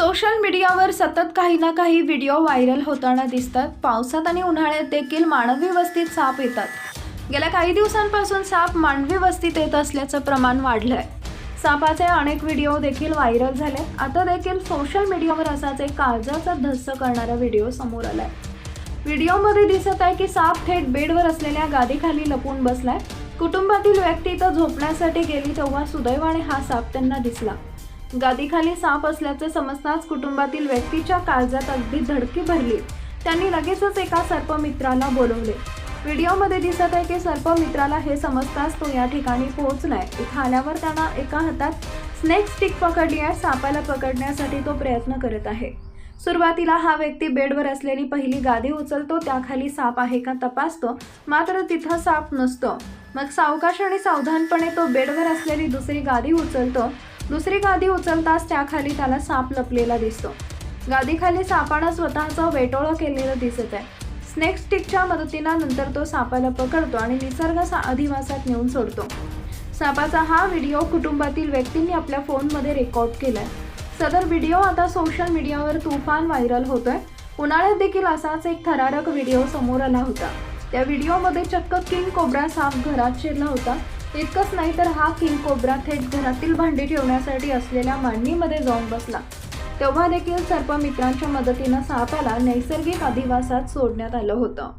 Social मीडियावर सतत काही ना काही व्हिडिओ व्हायरल होताना दिसतात. पावसात आणि उन्हाळ्यात देखील मानवी वस्तीत साप येतात. गेल्या काही दिवसांपासून साप मानवी वस्तीत येत असल्याचं प्रमाण वाढलं आहे सापाचे अनेक व्हिडिओ देखील व्हायरल झाले. आता देखील सोशल मीडियावर असाच एक काळजाचा धस्स करणारा व्हिडिओ समोर आला आहे व्हिडिओमध्ये दिसत आहे की साप थेट बेडवर असलेल्या गादीखाली लपून बसलाय. कुटुंबातील व्यक्ती इथं झोपण्यासाठी गेली तेव्हा सुदैवाने हा साप त्यांना दिसला. गादीखाली साप असल्याचे समजताच कुटुंबातील व्यक्तीच्या काळजात अगदी धडकी भरली. त्यांनी लगेचच एका सर्पमित्राला बोलवले. व्हिडिओमध्ये दिसत आहे की सर्पमित्राला हे समजताच तो या ठिकाणी पोहोचलाय. इथं आल्यावर त्यांना एका हातात स्नेक स्टिक पकडली आहे. सापाला पकडण्यासाठी तो प्रयत्न करत आहे. सुरुवातीला हा व्यक्ती बेडवर असलेली पहिली गादी उचलतो. त्याखाली साप आहे का तपासतो. मात्र तिथं साप नसतो. मग सावकाश आणि सावधानपणे तो बेडवर असलेली दुसरी गादी उचलतो. दुसरी गादी उचलताच त्याखाली त्याला साप लपलेला दिसतो. गादीखाली सापानं स्वतःचं वेटोळं केलेलं दिसत आहे. स्नेक स्टिकच्या मदतीनं नंतर तो सापाला पकडतो आणि निसर्ग सा- अधिवासात नेऊन सोडतो. सापाचा हा व्हिडिओ कुटुंबातील व्यक्तींनी आपल्या फोनमध्ये रेकॉर्ड केलाय. सदर व्हिडिओ आता सोशल मीडियावर तुफान व्हायरल होतोय. उन्हाळ्यात देखील असाच एक थरारक व्हिडिओ समोर आला होता. त्या व्हिडिओमध्ये चक्क किंग कोब्रा साप घरात शिरला होता. इतकंच नाही तर हा किंग कोब्रा थेट घरातील भांडी ठेवण्यासाठी असलेल्या मांडणीमध्ये जाऊन बसला. तेव्हा देखील सर्पमित्रांच्या मदतीनं सापाला नैसर्गिक अधिवासात सोडण्यात आलं होतं.